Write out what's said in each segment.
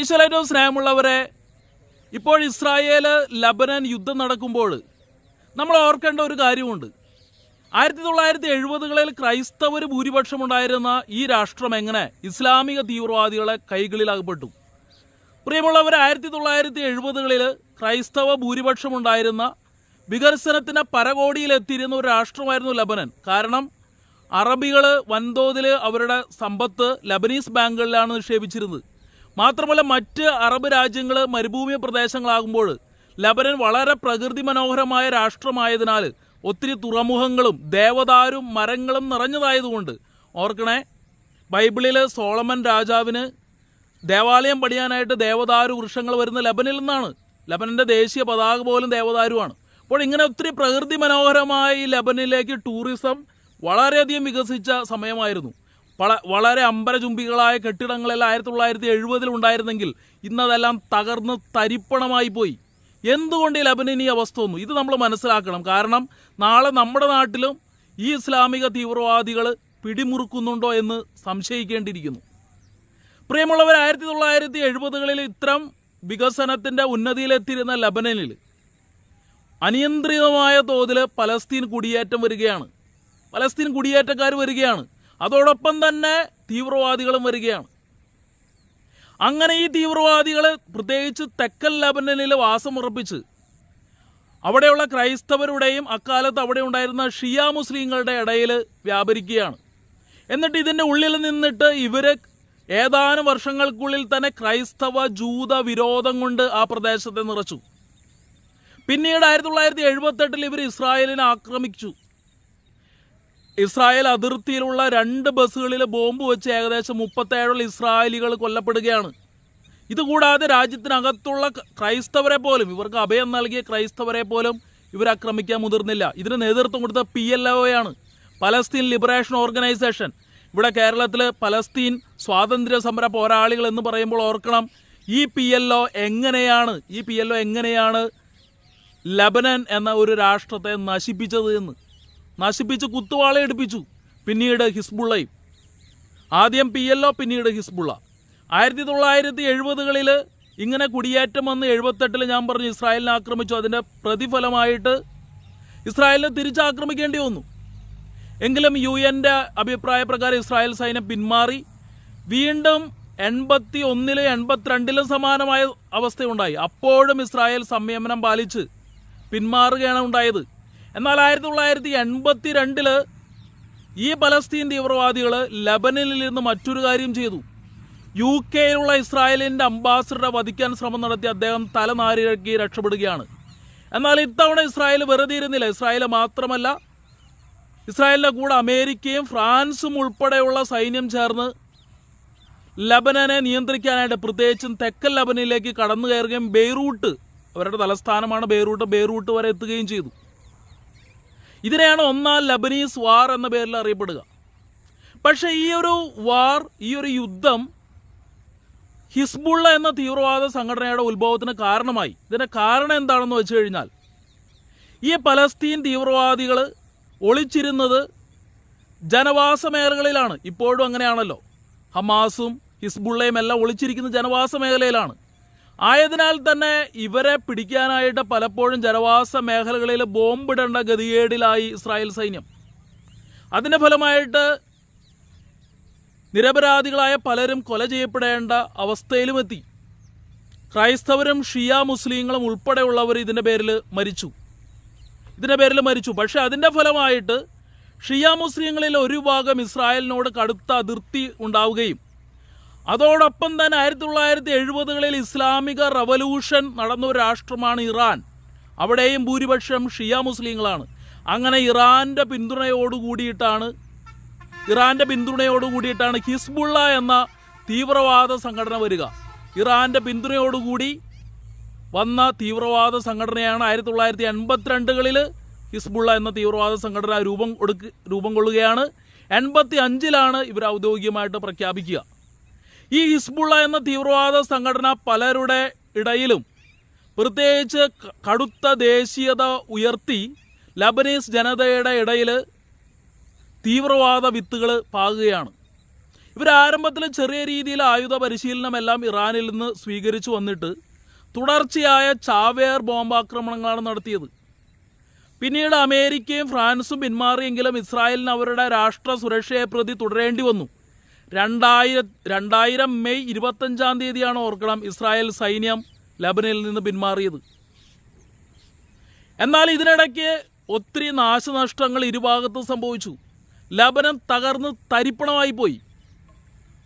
ഈശ്വരഏറ്റവും സ്നേഹമുള്ളവരെ ഇപ്പോൾ Israel Lebanon യുദ്ധം നടക്കുമ്പോൾ നമ്മൾ ഓർക്കേണ്ട ഒരു കാര്യമുണ്ട്. ആയിരത്തി തൊള്ളായിരത്തി എഴുപതുകളിൽ ക്രൈസ്തവർ ഭൂരിപക്ഷമുണ്ടായിരുന്ന ഈ രാഷ്ട്രം എങ്ങനെ ഇസ്ലാമിക തീവ്രവാദികളെ കൈകളിൽ അകപ്പെട്ടു പ്രിയമുള്ളവർ ആയിരത്തി തൊള്ളായിരത്തി എഴുപതുകളിൽ ക്രൈസ്തവ ഭൂരിപക്ഷമുണ്ടായിരുന്ന വികസനത്തിന്റെ പരകോടിയിലെത്തിയിരുന്ന ഒരു രാഷ്ട്രമായിരുന്നു ലബനൻ. കാരണം അറബികൾ വൻതോതിൽ അവരുടെ സമ്പത്ത് ലബനീസ് ബാങ്കുകളിലാണ് നിക്ഷേപിച്ചിരുന്നത്. മാത്രമല്ല മറ്റ് അറബ് രാജ്യങ്ങൾ മരുഭൂമി പ്രദേശങ്ങളാകുമ്പോൾ ലബനൻ വളരെ പ്രകൃതി മനോഹരമായ രാഷ്ട്രമായതിനാൽ ഒത്തിരി തുറമുഖങ്ങളും ദേവദാരും മരങ്ങളും നിറഞ്ഞതായതുകൊണ്ട് ഓർക്കണേ ബൈബിളിൽ സോളമൻ രാജാവിന് ദേവാലയം പണിയാനായിട്ട് ദേവദാരു വൃക്ഷങ്ങൾ വരുന്ന ലബനിൽ നിന്നാണ്. ലബനന്റെ ദേശീയ പതാക പോലും ദേവദാരുവാണ്. അപ്പോൾ ഇങ്ങനെ ഒത്തിരി പ്രകൃതി മനോഹരമായി ലബനിലേക്ക് ടൂറിസം വളരെയധികം വികസിച്ച സമയമായിരുന്നു. വളരെ അമ്പരചുംബികളായ കെട്ടിടങ്ങളെല്ലാം ആയിരത്തി തൊള്ളായിരത്തി എഴുപതിൽ ഉണ്ടായിരുന്നെങ്കിൽ ഇന്നതെല്ലാം തകർന്ന് തരിപ്പണമായി പോയി. എന്തുകൊണ്ട് ഈ ലബനൻ ഈ അവസ്ഥ ഒന്നും ഇത് നമ്മൾ മനസ്സിലാക്കണം. കാരണം നാളെ നമ്മുടെ നാട്ടിലും ഈ ഇസ്ലാമിക തീവ്രവാദികൾ പിടിമുറുക്കുന്നുണ്ടോ എന്ന് സംശയിക്കേണ്ടിയിരിക്കുന്നു. പ്രിയമുള്ളവർ ആയിരത്തി തൊള്ളായിരത്തി എഴുപതുകളിൽ ഇത്തരം വികസനത്തിന്റെ ഉന്നതിയിലെത്തിയിരുന്ന ലബനനിൽ അനിയന്ത്രിതമായ തോതിൽ പലസ്തീൻ കുടിയേറ്റം വരികയാണ്. പലസ്തീൻ കുടിയേറ്റക്കാർ വരികയാണ്. അതോടൊപ്പം തന്നെ തീവ്രവാദികളും വരികയാണ്. അങ്ങനെ ഈ തീവ്രവാദികൾ പ്രത്യേകിച്ച് തെക്കൻ ലബനനിൽ വാസമുറപ്പിച്ച് അവിടെയുള്ള ക്രൈസ്തവരുടെയും അക്കാലത്ത് അവിടെ ഉണ്ടായിരുന്ന ഷിയ മുസ്ലിങ്ങളുടെ ഇടയിൽ വ്യാപരിക്കുകയാണ്. എന്നിട്ട് ഇതിന്റെ ഉള്ളിൽ നിന്നിട്ട് ഇവർ ഏതാനും വർഷങ്ങൾക്കുള്ളിൽ തന്നെ ക്രൈസ്തവ ജൂത വിരോധം കൊണ്ട് ആ പ്രദേശത്തെ നിറച്ചു. പിന്നീട് ആയിരത്തി തൊള്ളായിരത്തി എഴുപത്തെട്ടിൽ ഇവർ ഇസ്രായേലിനെ ആക്രമിച്ചു. ഇസ്രായേൽ അതിർത്തിയിലുള്ള രണ്ട് ബസ്സുകളിൽ ബോംബ് വെച്ച് ഏകദേശം മുപ്പത്തേഴോളം ഇസ്രായേലികൾ കൊല്ലപ്പെടുകയാണ്. ഇതുകൂടാതെ രാജ്യത്തിനകത്തുള്ള ക്രൈസ്തവരെ പോലും ഇവർക്ക് അഭയം നൽകിയ ക്രൈസ്തവരെ പോലും ഇവർ ആക്രമിക്കാൻ മുതിർന്നില്ല. ഇതിന് നേതൃത്വം കൊടുത്ത പി എൽ ഒയാണ് പലസ്തീൻ ലിബറേഷൻ ഓർഗനൈസേഷൻ. ഇവിടെ കേരളത്തിൽ പലസ്തീൻ സ്വാതന്ത്ര്യ സമര പോരാളികൾ എന്ന് പറയുമ്പോൾ ഓർക്കണം ഈ പി എൽ ഒ എങ്ങനെയാണ് ഈ പി എൽ ഒ എങ്ങനെയാണ് ലബനൻ എന്ന ഒരു രാഷ്ട്രത്തെ നശിപ്പിച്ചത് എന്ന്. നശിപ്പിച്ച് കുത്തുവാള എടുപ്പിച്ചു. പിന്നീട് ഹിസ്ബുള്ളയും. ആദ്യം പി എൽ ഒ പിന്നീട് ഹിസ്ബുള്ള. ആയിരത്തി തൊള്ളായിരത്തി എഴുപതുകളിൽ ഇങ്ങനെ കുടിയേറ്റം വന്ന് എഴുപത്തെട്ടിൽ ഞാൻ പറഞ്ഞു ഇസ്രായേലിനെ ആക്രമിച്ചു. അതിന്റെ പ്രതിഫലമായിട്ട് ഇസ്രായേലിനെ തിരിച്ചാക്രമിക്കേണ്ടി വന്നു. എങ്കിലും യു എന്റെ അഭിപ്രായ പ്രകാരം ഇസ്രായേൽ സൈന്യം പിന്മാറി. വീണ്ടും എൺപത്തി ഒന്നിലും എൺപത്തിരണ്ടിലും സമാനമായ അവസ്ഥയുണ്ടായി. അപ്പോഴും ഇസ്രായേൽ സംയമനം പാലിച്ച് പിന്മാറുകയാണ് ഉണ്ടായത്. എന്നാൽ ആയിരത്തി തൊള്ളായിരത്തി എൺപത്തി രണ്ടിൽ ഈ പലസ്തീൻ തീവ്രവാദികൾ ലബനനിൽ നിന്ന് മറ്റൊരു കാര്യം ചെയ്തു. യു കെയിലുള്ള ഇസ്രായേലിന്റെ അംബാസിഡറെ വധിക്കാൻ ശ്രമം നടത്തി അദ്ദേഹം തലനാരിഴക്കി രക്ഷപ്പെടുകയാണ്. എന്നാൽ ഇത്തവണ ഇസ്രായേൽ വെറുതെ ഇരുന്നില്ല. ഇസ്രായേൽ മാത്രമല്ല ഇസ്രായേലിന്റെ കൂടെ അമേരിക്കയും ഫ്രാൻസും ഉൾപ്പെടെയുള്ള സൈന്യം ചേർന്ന് ലബനനെ നിയന്ത്രിക്കാനായിട്ട് പ്രത്യേകിച്ചും തെക്കൻ ലബനിലേക്ക് കടന്നു കയറുകയും ബെയ്റൂട്ട് അവരുടെ തലസ്ഥാനമാണ് ബെയ്റൂട്ട് ബെയ്റൂട്ട് വരെ എത്തുകയും ചെയ്തു. ഇതിനെയാണ് ഒന്നാം ലബനീസ് വാർ എന്ന പേരിൽ അറിയപ്പെടുക. പക്ഷേ ഈ ഒരു വാർ ഈ ഒരു യുദ്ധം ഹിസ്ബുള്ള എന്ന തീവ്രവാദ സംഘടനയുടെ ഉത്ഭവത്തിന് കാരണമായി. ഇതിന്റെ കാരണം എന്താണെന്ന് വെച്ച് കഴിഞ്ഞാൽ ഈ പലസ്തീൻ തീവ്രവാദികൾ ഒളിച്ചിരുന്നത് ജനവാസ മേഖലകളിലാണ് ഇപ്പോഴും അങ്ങനെയാണല്ലോ. ഹമാസും ഹിസ്ബുള്ളയും എല്ലാം ഒളിച്ചിരിക്കുന്ന ജനവാസ മേഖലയിലാണ്. ആയതിനാൽ തന്നെ ഇവരെ പിടിക്കാനായിട്ട് പലപ്പോഴും ജനവാസ മേഖലകളിൽ ബോംബിടേണ്ട ഗതികേടിലായി ഇസ്രായേൽ സൈന്യം. അതിന്റെ ഫലമായിട്ട് നിരപരാധികളായ പലരും കൊല ചെയ്യപ്പെടേണ്ട അവസ്ഥയിലുമെത്തി ക്രൈസ്തവരും ഷിയ മുസ്ലിങ്ങളും ഉൾപ്പെടെയുള്ളവർ ഇതിന്റെ പേരിൽ മരിച്ചു. ഇതിന്റെ പേരിൽ മരിച്ചു. പക്ഷേ അതിന്റെ ഫലമായിട്ട് ഷിയ മുസ്ലിങ്ങളിൽ ഒരു ഭാഗം ഇസ്രായേലിനോട് കടുത്ത അതിർത്തി ഉണ്ടാവുകയും അതോടൊപ്പം തന്നെ ആയിരത്തി തൊള്ളായിരത്തി എഴുപതുകളിൽ ഇസ്ലാമിക റവല്യൂഷൻ നടന്ന ഒരു രാഷ്ട്രമാണ് ഇറാൻ. അവിടെയും ഭൂരിപക്ഷം ഷിയ മുസ്ലിങ്ങളാണ്. അങ്ങനെ ഇറാന്റെ പിന്തുണയോട് കൂടിയിട്ടാണ് ഇറാന്റെ പിന്തുണയോട് കൂടിയിട്ടാണ് ഹിസ്ബുള്ള എന്ന തീവ്രവാദ സംഘടന വരിക. ഇറാന്റെ പിന്തുണയോടുകൂടി വന്ന തീവ്രവാദ സംഘടനയാണ് ആയിരത്തി തൊള്ളായിരത്തി എൺപത്തിരണ്ടുകളിൽ ഹിസ്ബുള്ള എന്ന തീവ്രവാദ സംഘടന രൂപം കൊടുക്ക രൂപം കൊള്ളുകയാണ്. എൺപത്തി അഞ്ചിലാണ് ഇവർ ഔദ്യോഗികമായിട്ട് പ്രഖ്യാപിക്കുക. ഈ ഹിസ്ബുള്ള എന്ന തീവ്രവാദ സംഘടന പലരുടെ ഇടയിലും പ്രത്യേകിച്ച് കടുത്ത ദേശീയത ഉയർത്തി ലബനീസ് ജനതയുടെ ഇടയിൽ തീവ്രവാദ വിത്തുകൾ പാകുകയാണ്. ഇവർ ആരംഭത്തിൽ ചെറിയ രീതിയിൽ ആയുധ പരിശീലനമെല്ലാം ഇറാനിൽ നിന്ന് സ്വീകരിച്ചു വന്നിട്ട് തുടർച്ചയായ ചാവേർ ബോംബാക്രമണങ്ങളാണ് നടത്തിയത്. പിന്നീട് അമേരിക്കയും ഫ്രാൻസും പിന്മാറിയെങ്കിലും ഇസ്രായേലിന് അവരുടെ രാഷ്ട്ര സുരക്ഷയെ പ്രതി തുടരേണ്ടി വന്നു. രണ്ടായിരം രണ്ടായിരം മെയ് ഇരുപത്തഞ്ചാം തീയതിയാണ് ഓർക്കണം ഇസ്രായേൽ സൈന്യം ലബനിൽ നിന്ന് പിന്മാറിയത്. എന്നാൽ ഇതിനിടയ്ക്ക് ഒത്തിരി നാശനഷ്ടങ്ങൾ ഇരുഭാഗത്തും സംഭവിച്ചു. ലബനം തകർന്ന് തരിപ്പണമായി പോയി.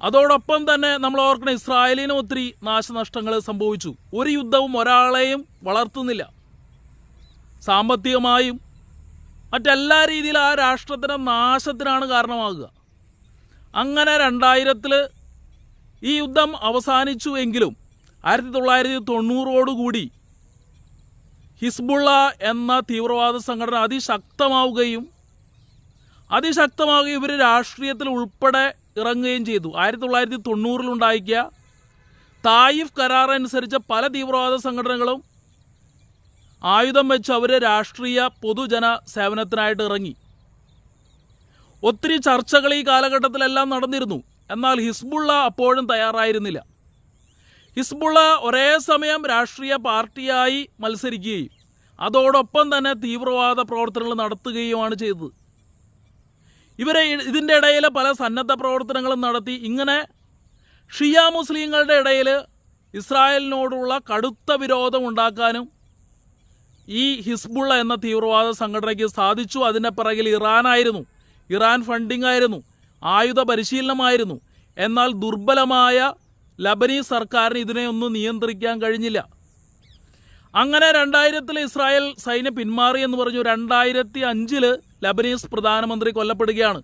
അതോടൊപ്പം തന്നെ നമ്മൾ ഓർക്കണം ഇസ്രായേലിനും ഒത്തിരി നാശനഷ്ടങ്ങൾ സംഭവിച്ചു. ഒരു യുദ്ധവും ഒരാളെയും വളർത്തുന്നില്ല. സാമ്പത്തികമായും മറ്റെല്ലാ രീതിയിലും ആ രാഷ്ട്രത്തിന്റെ നാശത്തിനാണ് കാരണമാകുക. അങ്ങനെ രണ്ടായിരത്തിൽ ഈ യുദ്ധം അവസാനിച്ചു എങ്കിലും ആയിരത്തി തൊള്ളായിരത്തി തൊണ്ണൂറോടുകൂടി ഹിസ്ബുള്ള എന്ന തീവ്രവാദ സംഘടന അതിശക്തമാവുകയും അതിശക്തമാവുകയും ഇവർ രാഷ്ട്രീയത്തിൽ ഉൾപ്പെടെ ഇറങ്ങുകയും ചെയ്തു. ആയിരത്തി തൊള്ളായിരത്തി തൊണ്ണൂറിലുണ്ടാക്കിയ തായിഫ് കരാർ അനുസരിച്ച് പല തീവ്രവാദ സംഘടനകളും ആയുധം വെച്ച് അവർ രാഷ്ട്രീയ പൊതുജന സേവനത്തിനായിട്ട് ഇറങ്ങി. ഒത്തിരി ചർച്ചകൾ ഈ കാലഘട്ടത്തിലെല്ലാം നടന്നിരുന്നു. എന്നാൽ ഹിസ്ബുള്ള അപ്പോഴും തയ്യാറായിരുന്നില്ല. ഹിസ്ബുള്ള ഒരേ സമയം രാഷ്ട്രീയ പാർട്ടിയായി മത്സരിക്കുകയും അതോടൊപ്പം തന്നെ തീവ്രവാദ പ്രവർത്തനങ്ങൾ നടത്തുകയുമാണ് ചെയ്തത്. ഇവരെ ഇതിന്റെ ഇടയിൽ പല സന്നദ്ധ പ്രവർത്തനങ്ങളും നടത്തി ഇങ്ങനെ ഷിയ മുസ്ലിങ്ങളുടെ ഇടയിൽ ഇസ്രായേലിനോടുള്ള കടുത്ത വിരോധം ഉണ്ടാക്കാനും ഈ ഹിസ്ബുള്ള എന്ന തീവ്രവാദ സംഘടനയ്ക്ക് സാധിച്ചു. അതിന്റെ പിറകിൽ ഇറാനായിരുന്നു. ഇറാൻ ഫണ്ടിംഗ് ആയിരുന്നു ആയുധ പരിശീലനമായിരുന്നു. എന്നാൽ ദുർബലമായ ലബനീസ് സർക്കാരിന് ഇതിനെ ഒന്നും നിയന്ത്രിക്കാൻ കഴിഞ്ഞില്ല. അങ്ങനെ രണ്ടായിരത്തിൽ ഇസ്രായേൽ സൈന്യം പിന്മാറി എന്ന് പറഞ്ഞു രണ്ടായിരത്തി അഞ്ചിൽ ലബനീസ് പ്രധാനമന്ത്രി കൊല്ലപ്പെടുകയാണ്.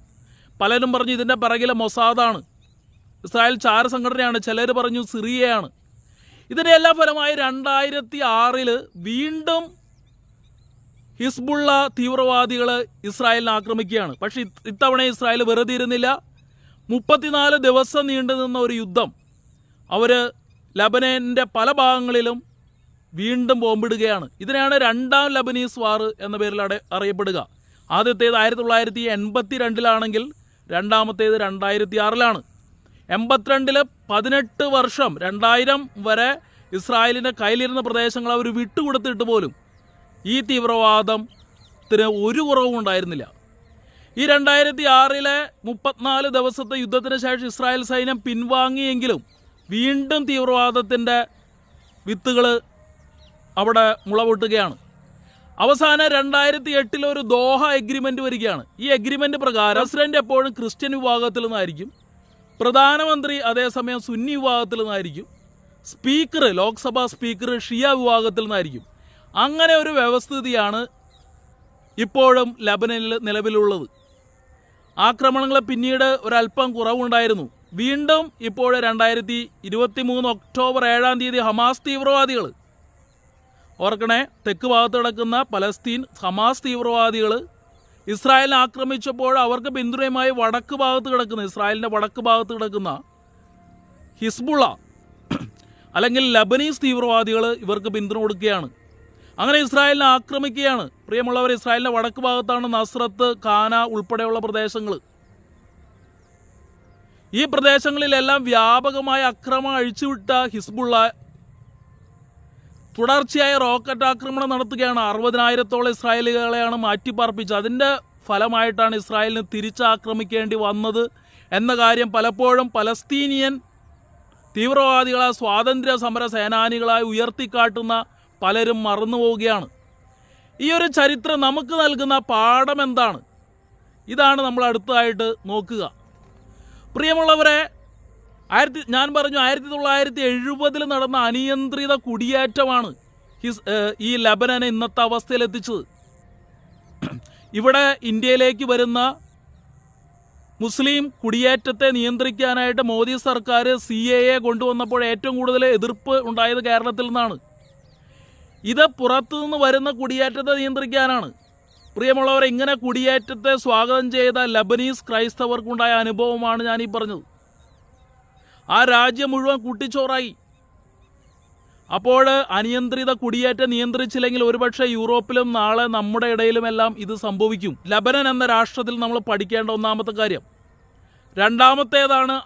പലരും പറഞ്ഞു ഇതിന്റെ പിറകിലെ മൊസാദാണ്. ഇസ്രായേൽ ചാര സംഘടനയാണ് ചിലർ പറഞ്ഞു സിറിയയാണ്. ഇതിന്റെ എല്ലാ ഫലമായി രണ്ടായിരത്തി ആറിൽ വീണ്ടും ഹിസ്ബുള്ള തീവ്രവാദികൾ ഇസ്രായേലിനെ ആക്രമിക്കുകയാണ്. പക്ഷേ ഇത് ഇത്തവണ ഇസ്രായേൽ വെറുതെ ഇരുന്നില്ല. മുപ്പത്തിനാല് ദിവസം നീണ്ടു നിന്ന ഒരു യുദ്ധം അവർ ലബനേന്റെ പല ഭാഗങ്ങളിലും വീണ്ടും ബോംബിടുകയാണ്. ഇതിനെയാണ് രണ്ടാം ലബനീസ് വാർ എന്ന പേരിൽ അട അറിയപ്പെടുക. ആദ്യത്തേത് ആയിരത്തി തൊള്ളായിരത്തി എൺപത്തി രണ്ടിലാണെങ്കിൽ രണ്ടാമത്തേത് രണ്ടായിരത്തി ആറിലാണ് എൺപത്തിരണ്ടിൽ പതിനെട്ട് വർഷം രണ്ടായിരം വരെ ഇസ്രായേലിന്റെ കയ്യിലിരുന്ന പ്രദേശങ്ങൾ അവർ വിട്ടുകൊടുത്തിട്ട് പോലും ഈ തീവ്രവാദത്തിന് ഒരു കുറവും ഉണ്ടായിരുന്നില്ല. ഈ രണ്ടായിരത്തി ആറിലെ മുപ്പത്തിനാല് ദിവസത്തെ യുദ്ധത്തിന് ശേഷം ഇസ്രായേൽ സൈന്യം പിൻവാങ്ങിയെങ്കിലും വീണ്ടും തീവ്രവാദത്തിന്റെ വിത്തുകൾ അവിടെ മുളപൊട്ടുകയാണ്. അവസാനം രണ്ടായിരത്തി എട്ടിൽ ഒരു ദോഹ എഗ്രിമെന്റ് വരികയാണ്. ഈ എഗ്രിമെന്റ് പ്രകാരം പ്രസിഡന്റ് എപ്പോഴും ക്രിസ്ത്യൻ വിഭാഗത്തിൽ നിന്നായിരിക്കും. പ്രധാനമന്ത്രി അതേസമയം സുന്നി വിഭാഗത്തിൽ നിന്നായിരിക്കും. സ്പീക്കർ ലോക്സഭാ സ്പീക്കർ ഷിയ വിഭാഗത്തിൽ നിന്നായിരിക്കും. അങ്ങനെ ഒരു വ്യവസ്ഥിതിയാണ് ഇപ്പോഴും ലബനനിൽ നിലവിലുള്ളത്. ആക്രമണങ്ങൾ പിന്നീട് ഒരല്പം കുറവുണ്ടായിരുന്നു. വീണ്ടും ഇപ്പോൾ രണ്ടായിരത്തി ഇരുപത്തി മൂന്ന് ഒക്ടോബർ ഏഴാം തീയതി ഹമാസ് തീവ്രവാദികൾ ഓർക്കണേ തെക്ക് ഭാഗത്ത് കിടക്കുന്ന പലസ്തീൻ ഹമാസ് തീവ്രവാദികൾ ഇസ്രായേലിനെ ആക്രമിച്ചപ്പോൾ അവർക്ക് പിന്തുണയുമായി വടക്ക് ഭാഗത്ത് കിടക്കുന്ന ഇസ്രായേലിന്റെ വടക്ക് ഭാഗത്ത് കിടക്കുന്ന ഹിസ്ബുള്ള അല്ലെങ്കിൽ ലബനീസ് തീവ്രവാദികൾ ഇവർക്ക് പിന്തുണ കൊടുക്കുകയാണ്. അങ്ങനെ ഇസ്രായേലിനെ ആക്രമിക്കുകയാണ്. പ്രിയമുള്ളവർ ഇസ്രായേലിന്റെ വടക്ക് ഭാഗത്താണ് നസ്രത്ത് ഖാന ഉൾപ്പെടെയുള്ള പ്രദേശങ്ങൾ ഈ പ്രദേശങ്ങളിലെല്ലാം വ്യാപകമായ അക്രമം അഴിച്ചുവിട്ട ഹിസ്ബുള്ള തുടർച്ചയായ റോക്കറ്റ് ആക്രമണം നടത്തുകയാണ്. അറുപതിനായിരത്തോളം ഇസ്രായേലുകളെയാണ് മാറ്റിപ്പാർപ്പിച്ചത്. അതിന്റെ ഫലമായിട്ടാണ് ഇസ്രായേലിന് തിരിച്ചാക്രമിക്കേണ്ടി വന്നത് എന്ന കാര്യം പലപ്പോഴും പലസ്തീനിയൻ തീവ്രവാദികളെ സ്വാതന്ത്ര്യ സമര സേനാനികളായി ഉയർത്തിക്കാട്ടുന്ന പലരും മറന്നു പോവുകയാണ്. ഈ ഒരു ചരിത്രം നമുക്ക് നൽകുന്ന പാഠം എന്താണ്? ഇതാണ് നമ്മൾ അടുത്തതായിട്ട് നോക്കുക. പ്രിയമുള്ളവരെ ആയിരത്തി ഞാൻ പറഞ്ഞു ആയിരത്തി തൊള്ളായിരത്തി എഴുപതിൽ നടന്ന അനിയന്ത്രിത കുടിയേറ്റമാണ് ഹിസ് ഈ ലബനനെ ഇന്നത്തെ അവസ്ഥയിലെത്തിച്ചത് ഇവിടെ ഇന്ത്യയിലേക്ക് വരുന്ന മുസ്ലിം കുടിയേറ്റത്തെ നിയന്ത്രിക്കാനായിട്ട് മോദി സർക്കാർ സി എ എ കൊണ്ടുവന്നപ്പോൾ ഏറ്റവും കൂടുതൽ എതിർപ്പ് ഉണ്ടായത് കേരളത്തിൽ നിന്നാണ്. ഇത് പുറത്തുനിന്ന് വരുന്ന കുടിയേറ്റത്തെ നിയന്ത്രിക്കാനാണ്. പ്രിയമുള്ളവർ ഇങ്ങനെ കുടിയേറ്റത്തെ സ്വാഗതം ചെയ്ത ലബനീസ് ക്രൈസ്തവർക്കുണ്ടായ അനുഭവമാണ് ഞാൻ ഈ പറഞ്ഞത്. ആ രാജ്യം മുഴുവൻ കുട്ടിച്ചോറായി. അപ്പോൾ അനിയന്ത്രിത കുടിയേറ്റം നിയന്ത്രിച്ചില്ലെങ്കിൽ ഒരുപക്ഷെ യൂറോപ്പിലും നാളെ നമ്മുടെ ഇടയിലുമെല്ലാം ഇത് സംഭവിക്കും. ലബനൻ എന്ന രാഷ്ട്രത്തിൽ നമ്മൾ പഠിക്കേണ്ട ഒന്നാമത്തെ കാര്യം. രണ്ടാമത്തേതാണ്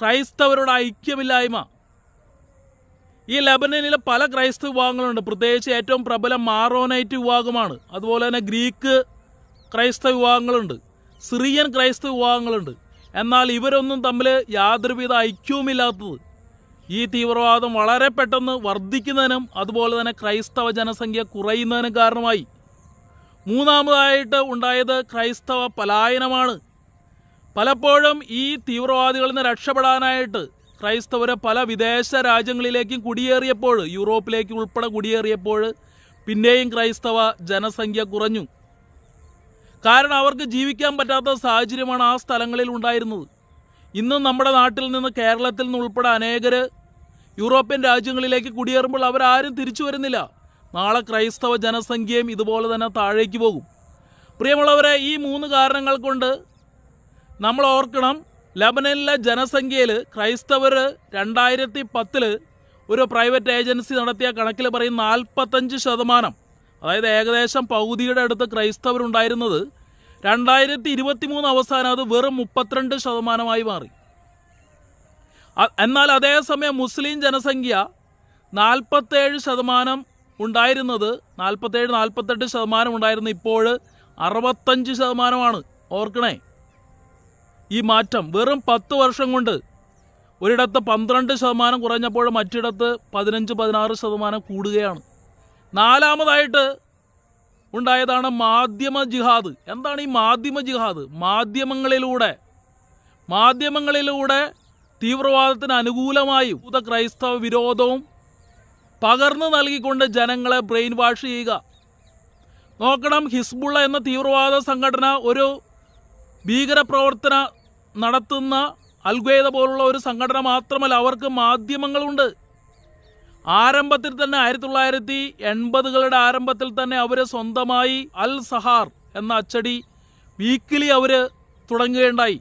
ക്രൈസ്തവരുടെ ഐക്യമില്ലായ്മ. ഈ ലബനനിലെ പല ക്രൈസ്തവ വിഭാഗങ്ങളുണ്ട്. പ്രത്യേകിച്ച് ഏറ്റവും പ്രബലം മാറോനൈറ്റ് വിഭാഗമാണ്. അതുപോലെ തന്നെ ഗ്രീക്ക് ക്രൈസ്തവ വിഭാഗങ്ങളുണ്ട്. സിറിയൻ ക്രൈസ്തവ വിഭാഗങ്ങളുണ്ട്. എന്നാൽ ഇവരൊന്നും തമ്മിൽ യാതൊരുവിധ ഐക്യവുമില്ലാത്തത്. ഈ തീവ്രവാദം വളരെ പെട്ടെന്ന് വർദ്ധിക്കുന്നതിനും അതുപോലെ തന്നെ ക്രൈസ്തവ ജനസംഖ്യ കുറയുന്നതിനും കാരണമായി. മൂന്നാമതായിട്ട് ഉണ്ടായത് ക്രൈസ്തവ പലായനമാണ്. പലപ്പോഴും ഈ തീവ്രവാദികളിൽ നിന്ന് രക്ഷപ്പെടാനായിട്ട് ക്രൈസ്തവരെ പല വിദേശ രാജ്യങ്ങളിലേക്കും കുടിയേറിയപ്പോൾ യൂറോപ്പിലേക്ക് ഉൾപ്പെടെ കുടിയേറിയപ്പോൾ പിന്നെയും ക്രൈസ്തവ ജനസംഖ്യ കുറഞ്ഞു. കാരണം അവർക്ക് ജീവിക്കാൻ പറ്റാത്ത സാഹചര്യമാണ് ആ സ്ഥലങ്ങളിൽ ഉണ്ടായിരുന്നത്. ഇന്നും നമ്മുടെ നാട്ടിൽ നിന്ന് കേരളത്തിൽ നിന്ന് ഉൾപ്പെടെ അനേകർ യൂറോപ്യൻ രാജ്യങ്ങളിലേക്ക് കുടിയേറുമ്പോൾ അവരാരും തിരിച്ചു വരുന്നില്ല. നാളെ ക്രൈസ്തവ ജനസംഖ്യയും ഇതുപോലെ തന്നെ താഴേക്ക് പോകും. പ്രിയമുള്ളവരെ ഈ മൂന്ന് കാരണങ്ങൾ കൊണ്ട് നമ്മൾ ഓർക്കണം ലബനനിലെ ജനസംഖ്യയിൽ ക്രൈസ്തവർ രണ്ടായിരത്തി പത്തിൽ ഒരു പ്രൈവറ്റ് ഏജൻസി നടത്തിയ കണക്കിൽ പറയും നാൽപ്പത്തഞ്ച് ശതമാനം. അതായത് ഏകദേശം പകുതിയുടെ അടുത്ത് ക്രൈസ്തവരുണ്ടായിരുന്നത് രണ്ടായിരത്തി ഇരുപത്തി മൂന്ന് അവസാനം അത് വെറും മുപ്പത്തിരണ്ട് ശതമാനമായി മാറി. എന്നാൽ അതേസമയം മുസ്ലിം ജനസംഖ്യ നാൽപ്പത്തേഴ് ശതമാനം ഉണ്ടായിരുന്നത് നാൽപ്പത്തേഴ് നാൽപ്പത്തെട്ട് ശതമാനം ഉണ്ടായിരുന്ന ഇപ്പോൾ അറുപത്തഞ്ച് ശതമാനമാണ്. ഓർക്കണേ? ഈ മാറ്റം വെറും പത്ത് വർഷം കൊണ്ട്. ഒരിടത്ത് പന്ത്രണ്ട് ശതമാനം കുറഞ്ഞപ്പോൾ മറ്റിടത്ത് പതിനഞ്ച് പതിനാറ് ശതമാനം കൂടുകയാണ്. നാലാമതായിട്ട് ഉണ്ടായതാണ് മാധ്യമ ജിഹാദ്. എന്താണ് ഈ മാധ്യമ ജിഹാദ്? മാധ്യമങ്ങളിലൂടെ മാധ്യമങ്ങളിലൂടെ തീവ്രവാദത്തിന് അനുകൂലമായി ഭൂത ക്രൈസ്തവ വിരോധവും പകർന്നു നൽകിക്കൊണ്ട് ജനങ്ങളെ ബ്രെയിൻ വാഷ് ചെയ്യുക. നോക്കണം ഹിസ്ബുള്ള എന്ന തീവ്രവാദ സംഘടന ഒരു ഭീകരപ്രവർത്തന നടത്തുന്ന അൽഗ്വേദ പോലുള്ള ഒരു സംഘടന മാത്രമല്ല അവർക്ക് മാധ്യമങ്ങളുണ്ട്. ആരംഭത്തിൽ തന്നെ ആയിരത്തി തൊള്ളായിരത്തി എൺപതുകളുടെ ആരംഭത്തിൽ തന്നെ അവർ സ്വന്തമായി അൽ സഹാർ എന്ന അച്ചടി വീക്കിലി അവർ തുടങ്ങുകയുണ്ടായി.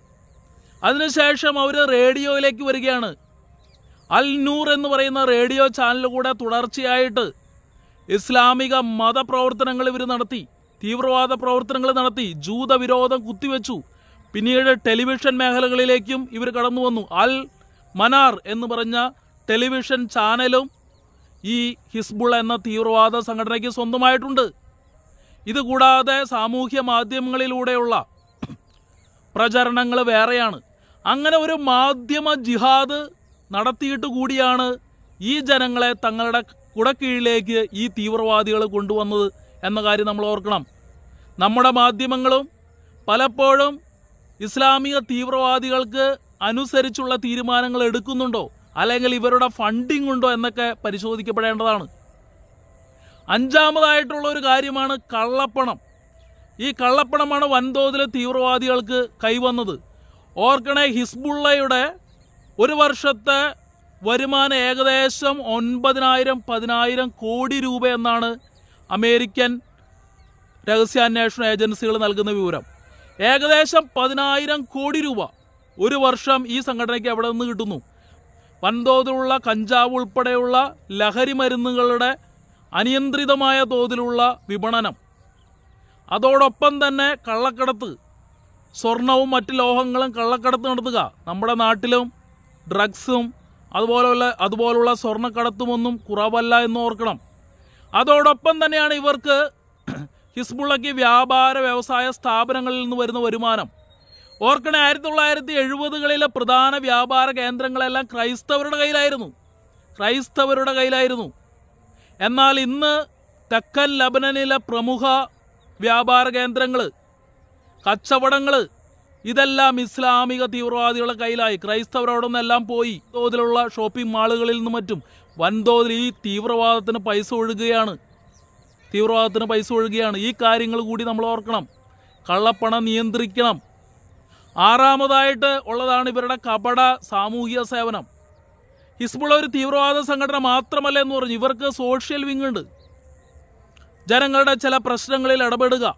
അതിനുശേഷം അവർ റേഡിയോയിലേക്ക് വരികയാണ്. അൽ നൂർ എന്ന് പറയുന്ന റേഡിയോ ചാനലിലൂടെ തുടർച്ചയായിട്ട് ഇസ്ലാമിക മതപ്രവർത്തനങ്ങൾ ഇവർ നടത്തി തീവ്രവാദ പ്രവർത്തനങ്ങൾ നടത്തി ജൂതവിരോധം കുത്തിവെച്ചു. പിന്നീട് ടെലിവിഷൻ മേഖലകളിലേക്കും ഇവർ കടന്നു വന്നു. അൽ മനാർ എന്ന് പറഞ്ഞ ടെലിവിഷൻ ചാനലും ഈ ഹിസ്ബുൾ എന്ന തീവ്രവാദ സംഘടനയ്ക്ക് സ്വന്തമായിട്ടുണ്ട്. ഇതുകൂടാതെ സാമൂഹ്യ മാധ്യമങ്ങളിലൂടെയുള്ള പ്രചരണങ്ങൾ വേറെയാണ്. അങ്ങനെ ഒരു മാധ്യമ ജിഹാദ് നടത്തിയിട്ട് കൂടിയാണ് ഈ ജനങ്ങളെ തങ്ങളുടെ കുടക്കീഴിലേക്ക് ഈ തീവ്രവാദികൾ കൊണ്ടുവന്നത് എന്ന കാര്യം നമ്മൾ ഓർക്കണം. നമ്മുടെ മാധ്യമങ്ങളും പലപ്പോഴും ഇസ്ലാമിക തീവ്രവാദികൾക്ക് അനുസരിച്ചുള്ള തീരുമാനങ്ങൾ എടുക്കുന്നുണ്ടോ? അല്ലെങ്കിൽ ഇവരുടെ ഫണ്ടിങ് ഉണ്ടോ എന്നൊക്കെ പരിശോധിക്കപ്പെടേണ്ടതാണ്. അഞ്ചാമതായിട്ടുള്ള ഒരു കാര്യമാണ് കള്ളപ്പണം. ഈ കള്ളപ്പണമാണ് വൻതോതിൽ തീവ്രവാദികൾക്ക് കൈവന്നത്. ഓർക്കണേ ഹിസ്ബുള്ളയുടെ ഒരു വർഷത്തെ വരുമാനം ഏകദേശം ഒൻപതിനായിരം പതിനായിരം കോടി രൂപ എന്നാണ് അമേരിക്കൻ രഹസ്യാന്വേഷണ ഏജൻസികൾ നൽകുന്ന വിവരം. ഏകദേശം പതിനായിരം കോടി രൂപ ഒരു വർഷം ഈ സംഘടനയ്ക്ക് അവിടെ നിന്ന് കിട്ടുന്നു. വൻതോതിലുള്ള കഞ്ചാവ് ഉൾപ്പെടെയുള്ള ലഹരി മരുന്നുകളുടെ അനിയന്ത്രിതമായ തോതിലുള്ള വിപണനം. അതോടൊപ്പം തന്നെ കള്ളക്കടത്ത് സ്വർണവും മറ്റ് ലോഹങ്ങളും കള്ളക്കടത്ത് നടത്തുക. നമ്മുടെ നാട്ടിലും ഡ്രഗ്സും അതുപോലെയുള്ള അതുപോലുള്ള സ്വർണക്കടത്തുമൊന്നും കുറവല്ല എന്ന് ഓർക്കണം. അതോടൊപ്പം തന്നെയാണ് ഇവർക്ക് ഹിസ്ബുള്ളയ്ക്ക് വ്യാപാര വ്യവസായ സ്ഥാപനങ്ങളിൽ നിന്ന് വരുന്ന വരുമാനം. ഓർക്കണേ ആയിരത്തി തൊള്ളായിരത്തി എഴുപതുകളിലെ പ്രധാന വ്യാപാര കേന്ദ്രങ്ങളെല്ലാം ക്രൈസ്തവരുടെ കയ്യിലായിരുന്നു. ക്രൈസ്തവരുടെ കയ്യിലായിരുന്നു. എന്നാൽ ഇന്ന് തെക്കൻ ലബനനിലെ പ്രമുഖ വ്യാപാര കേന്ദ്രങ്ങൾ കച്ചവടങ്ങൾ ഇതെല്ലാം ഇസ്ലാമിക തീവ്രവാദികളുടെ കയ്യിലായി. ക്രൈസ്തവരവിടെ നിന്നെല്ലാം പോയി. തോതിലുള്ള ഷോപ്പിംഗ് മാളുകളിൽ നിന്നും മറ്റും വൻതോതിൽ ഈ തീവ്രവാദത്തിന് പൈസ ഒഴുകുകയാണ്. തീവ്രവാദത്തിന് പൈസ ഒഴുകുകയാണ് ഈ കാര്യങ്ങൾ കൂടി നമ്മൾ ഓർക്കണം. കള്ളപ്പണം നിയന്ത്രിക്കണം. ആറാമതായിട്ട് ഉള്ളതാണ് ഇവരുടെ കപട സാമൂഹിക സേവനം. ഹിസ്ബുള്ള ഒരു തീവ്രവാദ സംഘടന മാത്രമല്ല എന്ന് പറഞ്ഞു. ഇവർക്ക് സോഷ്യൽ വിങ് ഉണ്ട്. ജനങ്ങളുടെ ചില പ്രശ്നങ്ങളിൽ ഇടപെടുക.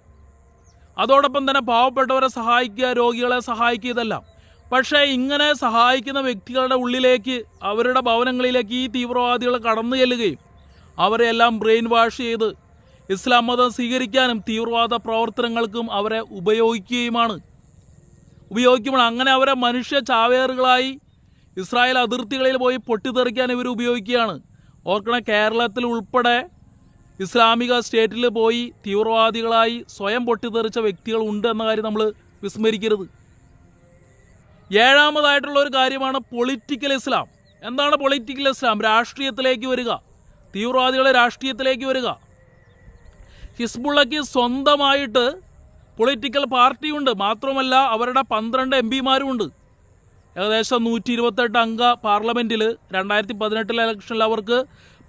അതോടൊപ്പം തന്നെ പാവപ്പെട്ടവരെ സഹായിക്കുക രോഗികളെ സഹായിക്കുക ഇതെല്ലാം. പക്ഷേ ഇങ്ങനെ സഹായിക്കുന്ന വ്യക്തികളുടെ ഉള്ളിലേക്ക് അവരുടെ ഭവനങ്ങളിലേക്ക് ഈ തീവ്രവാദികൾ കടന്നു ചെല്ലുകയും അവരെല്ലാം ബ്രെയിൻ വാഷ് ചെയ്ത് ഇസ്ലാം മതം സ്വീകരിക്കാനും തീവ്രവാദ പ്രവർത്തനങ്ങൾക്കും അവരെ ഉപയോഗിക്കുകയുമാണ്. ഉപയോഗിക്കുമ്പോൾ അങ്ങനെ അവരെ മനുഷ്യ ചാവേറുകളായി ഇസ്രായേൽ അതിർത്തികളിൽ പോയി പൊട്ടിത്തെറിക്കാൻ ഇവർ ഉപയോഗിക്കുകയാണ്. ഓർക്കണം കേരളത്തിൽ ഉൾപ്പെടെ ഇസ്ലാമിക സ്റ്റേറ്റിൽ പോയി തീവ്രവാദികളായി സ്വയം പൊട്ടിത്തെറിച്ച വ്യക്തികൾ ഉണ്ട് എന്ന കാര്യം നമ്മൾ വിസ്മരിക്കരുത്. ഏഴാമതായിട്ടുള്ള ഒരു കാര്യമാണ് പൊളിറ്റിക്കൽ ഇസ്ലാം. എന്താണ് പൊളിറ്റിക്കൽ ഇസ്ലാം? രാഷ്ട്രീയത്തിലേക്ക് വരിക. തീവ്രവാദികളെ രാഷ്ട്രീയത്തിലേക്ക് വരിക. ഹിസ്ബുള്ളയ്ക്ക് സ്വന്തമായിട്ട് പൊളിറ്റിക്കൽ പാർട്ടിയുണ്ട് മാത്രമല്ല അവരുടെ പന്ത്രണ്ട് എം പിമാരുമുണ്ട് ഏകദേശം നൂറ്റി ഇരുപത്തെട്ട് അംഗ പാർലമെന്റിൽ രണ്ടായിരത്തി പതിനെട്ടിലെ ഇലക്ഷനിൽ അവർക്ക്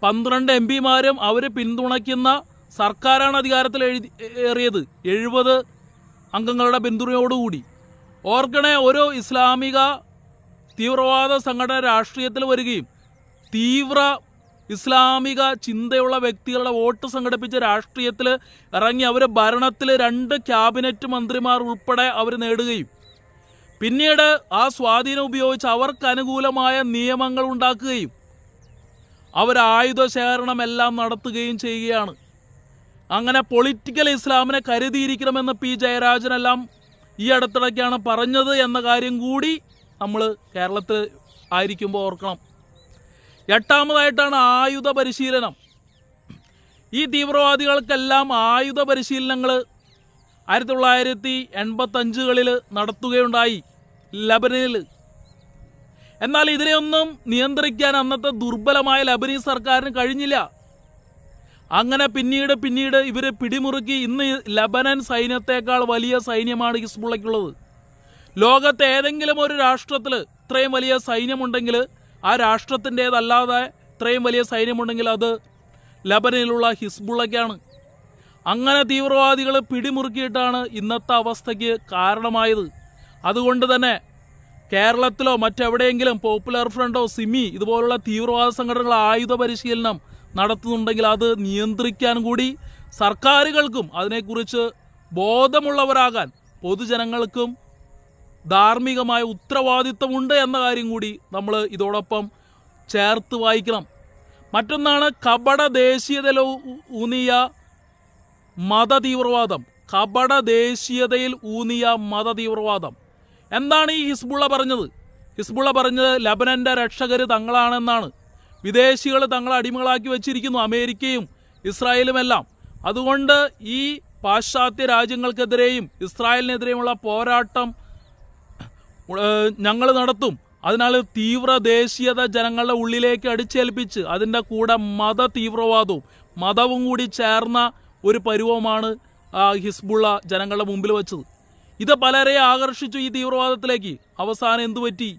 പന്ത്രണ്ട് എം പിമാരും അവർ പിന്തുണയ്ക്കുന്ന സർക്കാരാണ് അധികാരത്തിൽ എഴുതി ഏറിയത്. എഴുപത് അംഗങ്ങളുടെ പിന്തുണയോടുകൂടി. ഓർക്കണേ ഒരു ഇസ്ലാമിക തീവ്രവാദ സംഘടന രാഷ്ട്രീയത്തിൽ വരികയും തീവ്ര ഇസ്ലാമിക ചിന്തയുള്ള വ്യക്തികളുടെ വോട്ട് സംഘടിപ്പിച്ച രാഷ്ട്രീയത്തിൽ ഇറങ്ങി അവർ ഭരണത്തിൽ രണ്ട് ക്യാബിനറ്റ് മന്ത്രിമാർ ഉൾപ്പെടെ അവർ നേടുകയും. പിന്നീട് ആ സ്വാധീനം ഉപയോഗിച്ച് അവർക്ക് അനുകൂലമായ നിയമങ്ങൾ ഉണ്ടാക്കുകയും. അവർ ആയുധ ശേഖരണം എല്ലാം നടത്തുകയും ചെയ്യുകയാണ്. അങ്ങനെ പൊളിറ്റിക്കൽ ഇസ്ലാമിനെ കരുതിയിരിക്കണമെന്ന് പി ജയരാജനെല്ലാം ഈ അടുത്തിടയ്ക്കാണ് പറഞ്ഞത് എന്ന കാര്യം കൂടി നമ്മൾ കേരളത്തിൽ ആയിരിക്കുമ്പോൾ ഓർക്കണം. എട്ടാമതായിട്ടാണ് ആയുധ പരിശീലനം. ഈ തീവ്രവാദികൾക്കെല്ലാം ആയുധ പരിശീലനങ്ങൾ ആയിരത്തി തൊള്ളായിരത്തി എൺപത്തഞ്ചുകളിൽ നടത്തുകയുണ്ടായി ലബനനിൽ എന്നാൽ ഇതിനെയൊന്നും നിയന്ത്രിക്കാൻ അന്നത്തെ ദുർബലമായ ലബനീസ് സർക്കാരിന് കഴിഞ്ഞില്ല. അങ്ങനെ പിന്നീട് പിന്നീട് ഇവരെ പിടിമുറുക്കി ഇന്ന് ലബനൻ സൈന്യത്തെക്കാൾ വലിയ സൈന്യമാണ് ഹിസ്ബുള്ളയ്ക്കുള്ളത്. ലോകത്തെ ഏതെങ്കിലും ഒരു രാഷ്ട്രത്തിൽ ഇത്രയും വലിയ സൈന്യമുണ്ടെങ്കിൽ ആ രാഷ്ട്രത്തിന്റേതല്ലാതെ ഇത്രയും വലിയ സൈന്യമുണ്ടെങ്കിൽ അത് ലബനയിലുള്ള ഹിസ്ബുള്ളയ്ക്കാണ് അങ്ങനെ തീവ്രവാദികൾ പിടിമുറുക്കിയിട്ടാണ് ഇന്നത്തെ അവസ്ഥയ്ക്ക് കാരണമായത്. അതുകൊണ്ട് തന്നെ കേരളത്തിലോ മറ്റെവിടെയെങ്കിലും പോപ്പുലർ ഫ്രണ്ടോ സിമി ഇതുപോലുള്ള തീവ്രവാദ സംഘടനകൾ ആയുധ പരിശീലനം നടത്തുന്നുണ്ടെങ്കിൽ അത് നിയന്ത്രിക്കാൻ കൂടി സർക്കാരുകൾക്കും അതിനെക്കുറിച്ച് ബോധമുള്ളവരാകാൻ പൊതുജനങ്ങൾക്കും ധാർമ്മികമായ ഉത്തരവാദിത്തമുണ്ട് എന്ന കാര്യം കൂടി നമ്മൾ ഇതോടൊപ്പം ചേർത്ത് വായിക്കണം. മറ്റൊന്നാണ് കപട ദേശീയതയിൽ ഊ- ഊന്നിയ മത തീവ്രവാദം കപട ദേശീയതയിൽ ഊന്നിയ മതതീവ്രവാദം. എന്താണ് ഈ ഹിസ്ബുള്ള പറഞ്ഞത്? ഹിസ്ബുള്ള പറഞ്ഞത് ലബനന്റെ രക്ഷകർ തങ്ങളാണെന്നാണ്. വിദേശികൾ തങ്ങളെ അടിമകളാക്കി വെച്ചിരിക്കുന്നു അമേരിക്കയും ഇസ്രായേലുമെല്ലാം. അതുകൊണ്ട് ഈ പാശ്ചാത്യ രാജ്യങ്ങൾക്കെതിരെയും ഇസ്രായേലിനെതിരെയുമുള്ള പോരാട്ടം ഞങ്ങൾ നടത്തും. അതിനാൽ തീവ്ര ദേശീയത ജനങ്ങളുടെ ഉള്ളിലേക്ക് അടിച്ചേൽപ്പിച്ച് അതിന്റെ കൂടെ മത തീവ്രവാദവും മതവും കൂടി ചേർന്ന ഒരു പരുവമാണ് ഹിസ്ബുള്ള ജനങ്ങളുടെ മുമ്പിൽ വെച്ചത്. ഇത് പലരെ ആകർഷിച്ചു ഈ തീവ്രവാദത്തിലേക്ക്. അവസാനം എന്തു പറ്റി?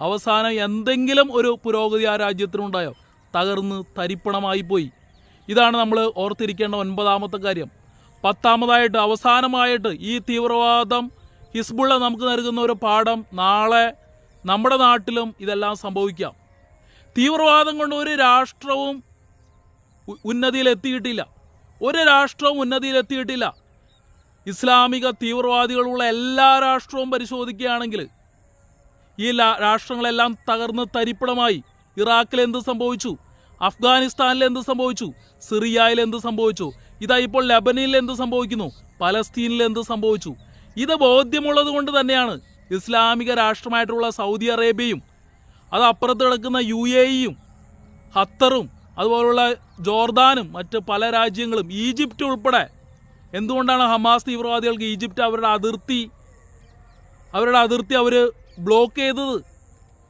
അവസാനം എന്തെങ്കിലും ഒരു പുരോഗതി ആ രാജ്യത്തിനുണ്ടായോ? തകർന്ന് തരിപ്പണമായി പോയി. ഇതാണ് നമ്മൾ ഓർത്തിരിക്കേണ്ട ഒൻപതാമത്തെ കാര്യം. പത്താമതായിട്ട് അവസാനമായിട്ട് ഈ തീവ്രവാദം ഹിസ്ബുള്ള നമുക്ക് നൽകുന്ന ഒരു പാഠം നാളെ നമ്മുടെ നാട്ടിലും ഇതെല്ലാം സംഭവിക്കാം. തീവ്രവാദം കൊണ്ട് ഒരു രാഷ്ട്രവും ഉന്നതിയിലെത്തിയിട്ടില്ല. ഒരു രാഷ്ട്രവും ഉന്നതിയിലെത്തിയിട്ടില്ല. ഇസ്ലാമിക തീവ്രവാദികളുള്ള എല്ലാ രാഷ്ട്രവും പരിശോധിക്കുകയാണെങ്കിൽ ഈ രാഷ്ട്രങ്ങളെല്ലാം തകർന്ന് തരിപ്പണമായി ഇറാഖിൽ എന്ത് സംഭവിച്ചു? അഫ്ഗാനിസ്ഥാനിൽ എന്ത് സംഭവിച്ചു? സിറിയയിൽ എന്ത് സംഭവിച്ചു? ഇതാ ഇപ്പോൾ ലബനിൽ എന്ത് സംഭവിക്കുന്നു? പലസ്തീനിൽ എന്ത് സംഭവിച്ചു? ഇത് ബോധ്യമുള്ളത് കൊണ്ട് തന്നെയാണ് ഇസ്ലാമിക രാഷ്ട്രമായിട്ടുള്ള സൗദി അറേബ്യയും അത് അപ്പുറത്ത് കിടക്കുന്ന യു എ ഇയും ഖത്തറും അതുപോലുള്ള ജോർദാനും മറ്റ് പല രാജ്യങ്ങളും ഈജിപ്റ്റ് ഉൾപ്പെടെ. എന്തുകൊണ്ടാണ് ഹമാസ് തീവ്രവാദികൾക്ക് ഈജിപ്റ്റ് അവരുടെ അതിർത്തി അവരുടെ അതിർത്തി അവർ ബ്ലോക്ക് ചെയ്തത്?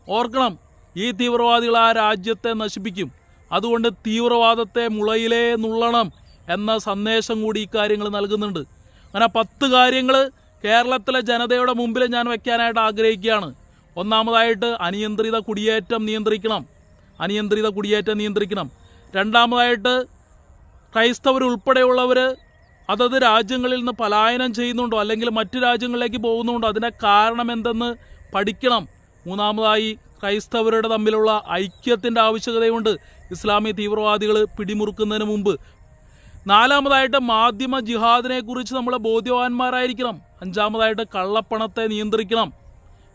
ഓർക്കണം ഈ തീവ്രവാദികൾ ആ രാജ്യത്തെ നശിപ്പിക്കും. അതുകൊണ്ട് തീവ്രവാദത്തെ മുളയിലേ നുള്ളണം എന്ന സന്ദേശം കൂടി ഇക്കാര്യങ്ങൾ നൽകുന്നുണ്ട്. അങ്ങനെ പത്ത് കാര്യങ്ങൾ കേരളത്തിലെ ജനതയുടെ മുമ്പിൽ ഞാൻ വയ്ക്കാനായിട്ട് ആഗ്രഹിക്കുകയാണ്. ഒന്നാമതായിട്ട് അനിയന്ത്രിത കുടിയേറ്റം നിയന്ത്രിക്കണം. അനിയന്ത്രിത കുടിയേറ്റം നിയന്ത്രിക്കണം. രണ്ടാമതായിട്ട് ക്രൈസ്തവരുൾപ്പെടെയുള്ളവർ അതത് രാജ്യങ്ങളിൽ നിന്ന് പലായനം ചെയ്യുന്നുണ്ടോ അല്ലെങ്കിൽ മറ്റു രാജ്യങ്ങളിലേക്ക് പോകുന്നുണ്ടോ അതിന്റെ കാരണം എന്തെന്ന് പഠിക്കണം. മൂന്നാമതായി ക്രൈസ്തവരുടെ തമ്മിലുള്ള ഐക്യത്തിന്റെ ആവശ്യകതയുണ്ട്. ഇസ്ലാമി തീവ്രവാദികൾ പിടിമുറുക്കുന്നതിന് മുമ്പ് നാലാമതായിട്ട് മാധ്യമ ജിഹാദിനെ കുറിച്ച് നമ്മൾ ബോധ്യവാന്മാരായിരിക്കണം. അഞ്ചാമതായിട്ട് കള്ളപ്പണത്തെ നിയന്ത്രിക്കണം.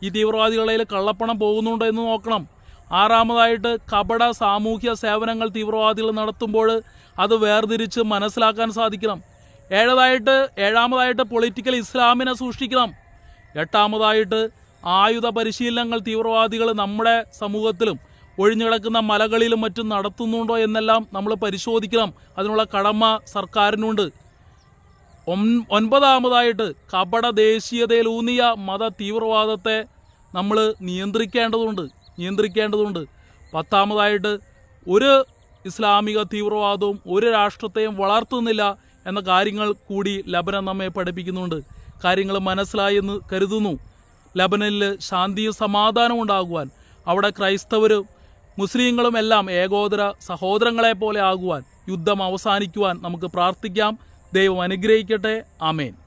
ഈ തീവ്രവാദികളിൽ കള്ളപ്പണം പോകുന്നുണ്ടോ എന്ന് നോക്കണം. ആറാമതായിട്ട് കപട സാമൂഹ്യ സേവനങ്ങൾ തീവ്രവാദികൾ നടത്തുമ്പോൾ അത് വേർതിരിച്ച് മനസ്സിലാക്കാൻ സാധിക്കണം. ഏഴതായിട്ട് ഏഴാമതായിട്ട് പൊളിറ്റിക്കൽ ഇസ്ലാമിനെ സൂക്ഷിക്കണം. എട്ടാമതായിട്ട് ആയുധ പരിശീലനങ്ങൾ തീവ്രവാദികൾ നമ്മുടെ സമൂഹത്തിലും ഒഴിഞ്ഞു കിടക്കുന്ന മലകളിലും മറ്റും നടത്തുന്നുണ്ടോ എന്നെല്ലാം നമ്മൾ പരിശോധിക്കണം. അതിനുള്ള കടമ സർക്കാരിനുണ്ട്. ഒൻ- ഒൻപതാമതായിട്ട് കപട ദേശീയതയിലൂന്നിയ മത തീവ്രവാദത്തെ നമ്മൾ നിയന്ത്രിക്കേണ്ടതുണ്ട് നിയന്ത്രിക്കേണ്ടതുണ്ട്. പത്താമതായിട്ട് ഒരു ഇസ്ലാമിക തീവ്രവാദവും ഒരു രാഷ്ട്രത്തെയും വളർത്തുന്നില്ല എന്ന കാര്യങ്ങൾ കൂടി ലബനൻ നമ്മെ പഠിപ്പിക്കുന്നുണ്ട്. കാര്യങ്ങൾ മനസ്സിലായി എന്ന് കരുതുന്നു. ലബനനിൽ ശാന്തിയും സമാധാനവും ഉണ്ടാകുവാൻ അവിടെ ക്രൈസ്തവരും മുസ്ലിങ്ങളും എല്ലാം ഏകോദര സഹോദരങ്ങളെ പോലെ ആകുവാൻ യുദ്ധം അവസാനിക്കുവാൻ നമുക്ക് പ്രാർത്ഥിക്കാം. ദൈവം അനുഗ്രഹിക്കട്ടെ. ആമേൻ.